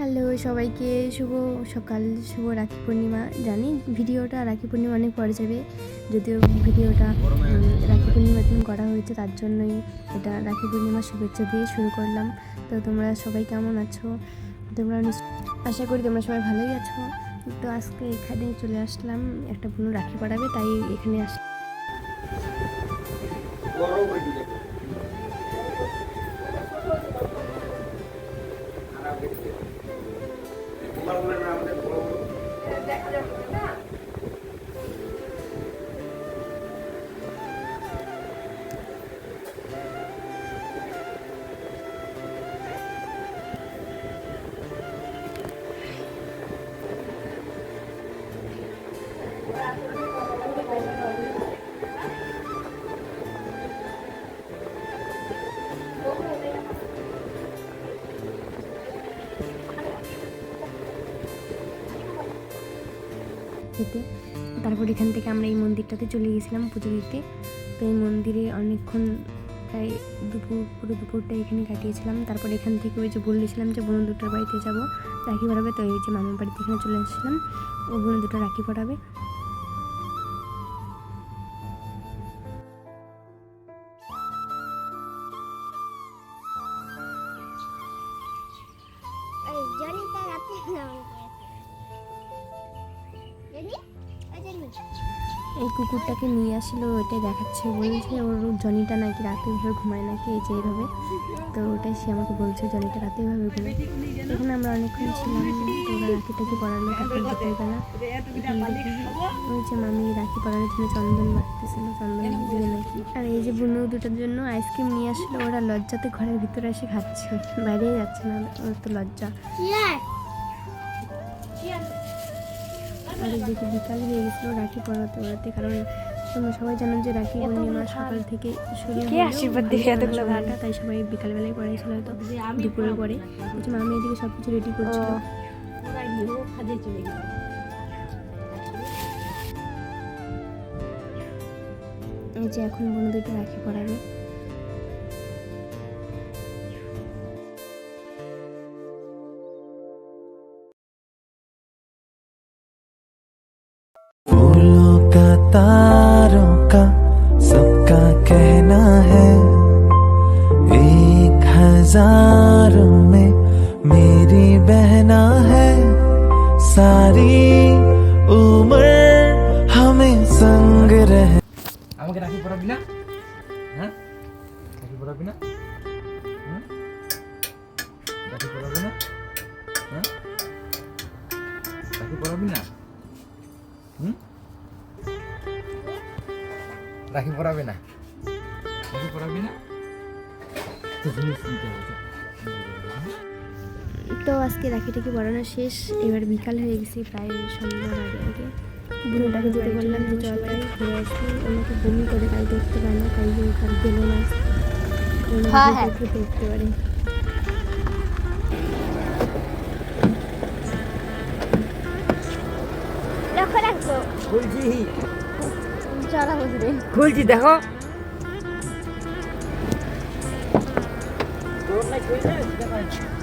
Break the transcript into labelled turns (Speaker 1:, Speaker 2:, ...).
Speaker 1: Hello সবাইকে, শুভ সকাল, শুভ রাখি পূর্ণিমা। জানি ভিডিওটা রাখি পূর্ণিমা অনেক পরে যাবে, যদিও ভিডিওটা রাখি পূর্ণিমার দিন করা হয়েছে, তার জন্যই এটা রাখি পূর্ণিমার শুভেচ্ছা দিয়ে শুরু করলাম। তো তোমরা সবাই কেমন আছো? তোমরা আশা করি তোমরা সবাই ভালোই আছো। তো আজকে এখানে চলে আসলাম, একটা বোন রাখি পড়াবে তাই এখানে আস খেতে। তারপর এখান থেকে আমরা এই মন্দিরটাতে চলে গেছিলাম পুজো দিতে। তো এই মন্দিরে অনেকক্ষণ প্রায় দুপুর, পুরো দুপুরটা এখানে কাটিয়েছিলাম। তারপর এখান থেকে ওই যে বলেছিলাম যে বোন দুটোর বাড়িতে যাব। রাখি পড়াবে, তো এই যে মামার বাড়িতে এখানে চলে এসেছিলাম ও বোন দুটো রাখি পড়াবে।
Speaker 2: জনি ওই জনি
Speaker 1: এই কুকুরটাকে নিয়ে আসলো ওইটাই দেখাচ্ছে বলছে ওর জনিটা নাকি রাতে এভাবে ঘুমায় নাকি এই যে এইভাবে। তো ওটাই সে আমাকে বলছে জনিটা রাতে এভাবে ঘুমায়। এখানে আমরা অনেকক্ষণ ছিলাম তো ওরা রাখি টাকি পড়ালো তারপর থেকে ওই যে মামি রাখি পড়ানোর জন্য চন্দন বাড়তেছিল চন্দন দিবে নাকি? আর এই যে বুনু দুটোর জন্য আইসক্রিম নিয়ে আসলো ওরা লজ্জাতে ঘরের ভিতরে এসে খাচ্ছে বাইরেই যাচ্ছে না ওর তো লজ্জা। আর এদিকে বিকাল হয়ে গেছিল রাখি পড়াতে পড়াতে। কারণ তোমরা সবাই জানো যে রাখি পূর্ণিমা সকাল থেকে শুরু হলেও
Speaker 3: আশীর্বাদ দিবে এতগুলো?
Speaker 1: তাই সবাই বিকালবেলায় পড়াইছিল হয়তো দুপুরে পরে। যে মামি এদিকে সব কিছু রেডি করছিল এই যে এখন বন্ধুদেরকে রাখি পড়াবে।
Speaker 4: फूलों का तारों का सबका कहना है एक हजारों में मेरी बहना है सारी उम्र हमें संग रहे
Speaker 5: আমাকে রাখি পড়াবি না হ্যাঁ রাখি পড়াবি না হ্যাঁ রাখি পড়াবি না হ্যাঁ রাখি পড়াবি না রাখি পড়াবে না। রাখি পড়াবি না? তো জিনিস নিতে হবে।
Speaker 1: তো আজকে রাখি টাকি পড়ানো শেষ। এবার বিকাল হয়ে গেছি প্রায় সন্ধ্যার আগে আগে। বুড়োটাকে যেতে বললাম যে চল তাই ঘুরে আসি। আমাকে বমি করে তাই দেখতে পায় না তাই যে তার গেলো না।
Speaker 2: হ্যাঁ, হ্যাঁ।
Speaker 1: দেখতে পারে।
Speaker 2: রাখো রাখো।
Speaker 5: খুলছি
Speaker 2: চলা বুঝবে
Speaker 3: খুলছি দেখো।
Speaker 5: না খুলছে